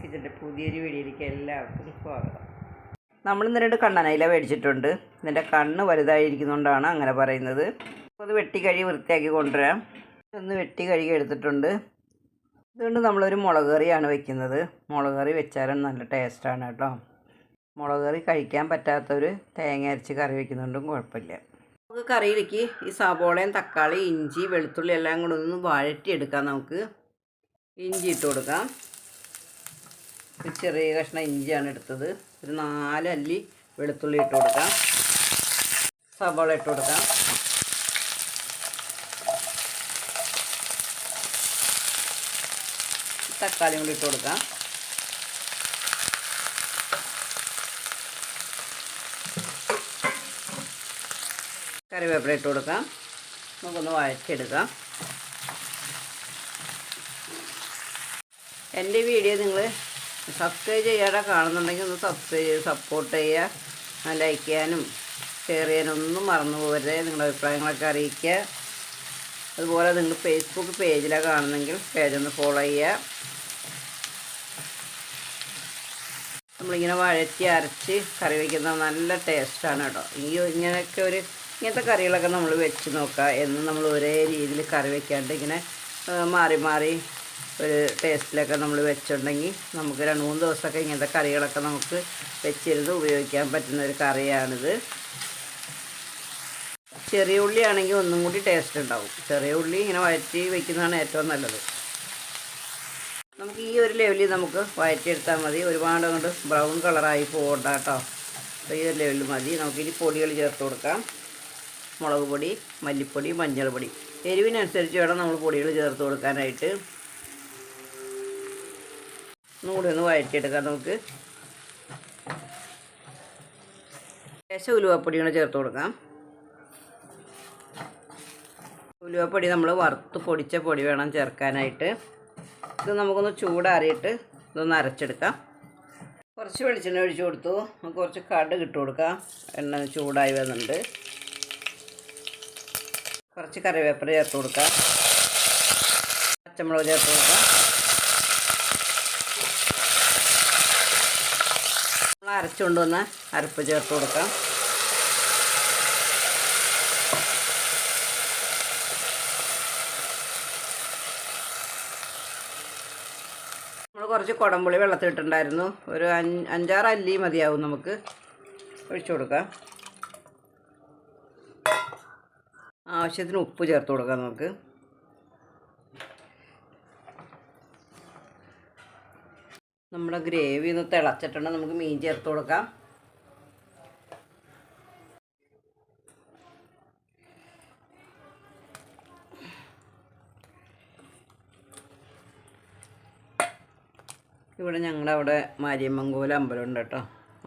കിച്ചന്റെ പുതിയൊരു വീഡിയോയിലേക്ക് എല്ലാവർക്കും സ്വാഗതം. നമ്മൾ ഇന്ന് രണ്ട് കണ്ണനയില മേടിച്ചിട്ടുണ്ട്. ഇതിന്റെ കണ്ണ് വലുതായിരിക്കുന്നതുകൊണ്ടാണ് അങ്ങനെ പറയുന്നത്. അത് വെട്ടി കഴുകി വൃത്തിയാക്കി കൊണ്ടുവരാം. ഒന്ന് വെട്ടി കഴുകി എടുത്തിട്ടുണ്ട്. ഇതുകൊണ്ട് നമ്മളൊരു മുളക് കറിയാണ് വെക്കുന്നത്. മുളക് കറി വെച്ചാലും നല്ല ടേസ്റ്റാണ് കേട്ടോ. മുളക് കറി കഴിക്കാൻ പറ്റാത്തവർ തേങ്ങ അരച്ച് കറി വെക്കുന്നതുകൊണ്ടും കുഴപ്പമില്ല. നമുക്ക് കറിയിലേക്ക് ഈ സബോളയും തക്കാളി ഇഞ്ചി വെളുത്തുള്ളി എല്ലാം കൂടെ ഒന്ന് വഴറ്റിയെടുക്കാം നമുക്ക്. ഇഞ്ചി ഇട്ട് കൊടുക്കാം. ഒരു ചെറിയ കഷ്ണം ഇഞ്ചിയാണ് എടുത്തത്. ഒരു നാലല്ലി വെളുത്തുള്ളി ഇട്ട് കൊടുക്കാം. സവാള ഇട്ട് കൊടുക്കാം. തക്കാളി കൂടി ഇട്ട് കൊടുക്കാം. കറിവേപ്പില ഇട്ട് കൊടുക്കാം. നമുക്കൊന്ന് വഴറ്റിയെടുക്കാം. എന്റെ വീഡിയോ നിങ്ങൾ സബ്സ്ക്രൈബ് ചെയ്യാതെ കാണുന്നുണ്ടെങ്കിൽ ഒന്ന് സബ്സ്ക്രൈബ് ചെയ്ത് സപ്പോർട്ട് ചെയ്യുക. ലൈക്ക് ചെയ്യാനും ഷെയർ ചെയ്യാനും ഒന്നും മറന്നു പോകരുത്. നിങ്ങളുടെ അഭിപ്രായങ്ങളൊക്കെ അറിയിക്കുക. അതുപോലെ നിങ്ങൾ ഫേസ്ബുക്ക് പേജിലാണ് കാണുന്നെങ്കിൽ പേജൊന്ന് ഫോളോ ചെയ്യുക. നമ്മളിങ്ങനെ വഴറ്റി അരച്ച് കറി വയ്ക്കുന്നത് നല്ല ടേസ്റ്റാണ് കേട്ടോ. ഈ ഇങ്ങനെയൊക്കെ ഒരു ഇങ്ങനത്തെ കറികളൊക്കെ നമ്മൾ വെച്ച് നോക്കുക എന്നും നമ്മൾ ഒരേ രീതിയിൽ കറി വയ്ക്കാണ്ട് ഇങ്ങനെ മാറി മാറി ഒരു ടേസ്റ്റിലൊക്കെ നമ്മൾ വെച്ചിട്ടുണ്ടെങ്കിൽ നമുക്ക് രണ്ട് മൂന്ന് ദിവസമൊക്കെ ഇങ്ങനത്തെ കറികളൊക്കെ നമുക്ക് വെച്ചിരുന്ന് ഉപയോഗിക്കാൻ പറ്റുന്ന ഒരു കറിയാണിത്. ചെറിയ ഉള്ളി ആണെങ്കിൽ ഒന്നും കൂടി ടേസ്റ്റ് ഉണ്ടാവും. ചെറിയ ഉള്ളി ഇങ്ങനെ വഴറ്റി വെക്കുന്നതാണ് ഏറ്റവും നല്ലത്. നമുക്ക് ഈ ഒരു ലെവലിൽ നമുക്ക് വഴറ്റിയെടുത്താൽ മതി. ഒരുപാട് അങ്ങോട്ട് ബ്രൗൺ കളറായി പോകണ്ട കേട്ടോ. അപ്പോൾ ഈ ഒരു ലെവലിൽ മതി. നമുക്കിനി പൊടികൾ ചേർത്ത് കൊടുക്കാം. മുളക് പൊടി മല്ലിപ്പൊടി മഞ്ഞൾ പൊടി എരിവിനനുസരിച്ച് വേണം നമ്മൾ പൊടികൾ ചേർത്ത് കൊടുക്കാനായിട്ട്. ഒന്നുകൂടി ഒന്ന് വഴറ്റിയെടുക്കാം നമുക്ക്. ലേശം ഉലുവപ്പൊടി കൂടെ ചേർത്ത് കൊടുക്കാം. ഉലുവപ്പൊടി നമ്മൾ വറുത്ത് പൊടിച്ച പൊടി വേണം ചേർക്കാനായിട്ട്. ഇത് നമുക്കൊന്ന് ചൂടാറിയിട്ട് ഇതൊന്ന് അരച്ചെടുക്കാം. കുറച്ച് വെളിച്ചെണ്ണ ഒഴിച്ച് കൊടുത്തു. നമുക്ക് കുറച്ച് കടുക് ഇട്ട് കൊടുക്കാം. എണ്ണ ചൂടായി വന്നിട്ടുണ്ട്. കുറച്ച് കറിവേപ്പില ചേർത്ത് കൊടുക്കാം. പച്ചമുളക് ചേർത്ത് കൊടുക്കാം. അരച്ചുകൊണ്ട് വന്ന അരപ്പ് ചേർത്ത് കൊടുക്കാം. നമ്മൾ കുറച്ച് കുടംപുളി വെള്ളത്തിലിട്ടുണ്ടായിരുന്നു. ഒരു അഞ്ച് അഞ്ചാറ് അല്ലി മതിയാവും നമുക്ക്. ഒഴിച്ചു കൊടുക്കാം. ആവശ്യത്തിന് ഉപ്പ് ചേർത്ത് കൊടുക്കാം നമുക്ക്. നമ്മുടെ ഗ്രേവി ഒന്ന് തിളച്ചിട്ടുണ്ട്. നമുക്ക് മീൻ ചേർത്ത് കൊടുക്കാം. ഇവിടെ ഞങ്ങളുടെ അവിടെ മാരിയമ്മങ്കോല അമ്പലമുണ്ട് കേട്ടോ.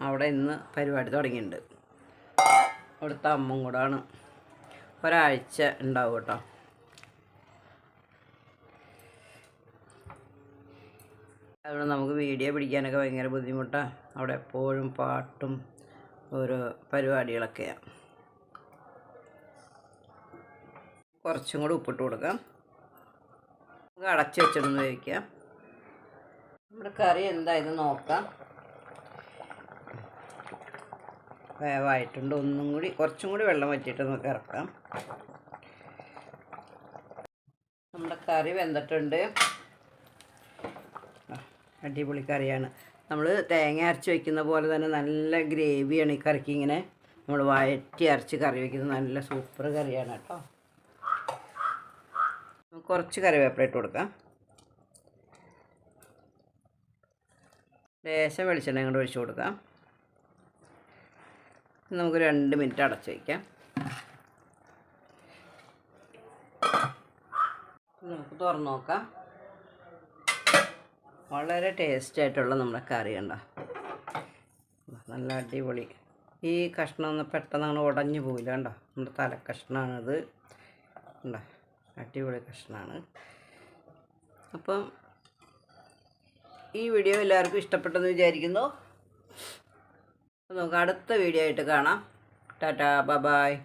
അവിടെ ഇന്ന് പരിപാടി തുടങ്ങിയിട്ടുണ്ട്. അവിടുത്തെ അമ്മം കൂടാണ് ഒരാഴ്ച ഉണ്ടാവും കേട്ടോ. അതുകൊണ്ട് നമുക്ക് വീഡിയോ പിടിക്കാനൊക്കെ ഭയങ്കര ബുദ്ധിമുട്ടാണ് അവിടെ എപ്പോഴും പാട്ടും ഓരോ പരിപാടികളൊക്കെയാണ് കുറച്ചും കൂടി ഉപ്പിട്ട് കൊടുക്കാം. നമുക്ക് അടച്ചു വെച്ചിട്ടൊന്ന് വേവിക്കാം. നമ്മുടെ കറി എന്തായത് നോക്കാം. വേവായിട്ടുണ്ട്. ഒന്നും കൂടി കുറച്ചും കൂടി വെള്ളം വറ്റിയിട്ട് നമുക്ക് ഇറക്കാം. നമ്മുടെ കറി വെന്തിട്ടുണ്ട്. അടിപൊളി കറിയാണ്. നമ്മൾ തേങ്ങ അരച്ച് വയ്ക്കുന്ന പോലെ തന്നെ നല്ല ഗ്രേവിയാണ് ഈ കറിക്ക് ഇങ്ങനെ. നമ്മൾ വയറ്റി അരച്ച് കറി വയ്ക്കുന്നത് നല്ല സൂപ്പർ കറിയാണ് കേട്ടോ. കുറച്ച് കറിവേപ്പില ഇട്ട് കൊടുക്കാം. ലേശം വെളിച്ചെണ്ണ കൊണ്ട് ഒഴിച്ച് കൊടുക്കാം. നമുക്ക് രണ്ട് മിനിറ്റ് അടച്ച് വയ്ക്കാം നമുക്ക് തുറന്ന് നോക്കാം. വളരെ ടേസ്റ്റ് ആയിട്ടുള്ള നമ്മുടെ കറി ഉണ്ടോ നല്ല അടിപൊളി. ഈ കഷ്ണം ഒന്ന് പെട്ടെന്ന് അങ്ങനെ ഉടഞ്ഞു പോയില്ല കണ്ടോ? നമ്മുടെ തലക്കഷ്ണമാണത് ഉണ്ടോ അടിപൊളി കഷ്ണമാണ് അപ്പം ഈ വീഡിയോ എല്ലാവർക്കും ഇഷ്ടപ്പെട്ടെന്ന് വിചാരിക്കുന്നു. നമുക്ക് അടുത്ത വീഡിയോ ആയിട്ട് കാണാം. ടാറ്റാ ബ ബായ്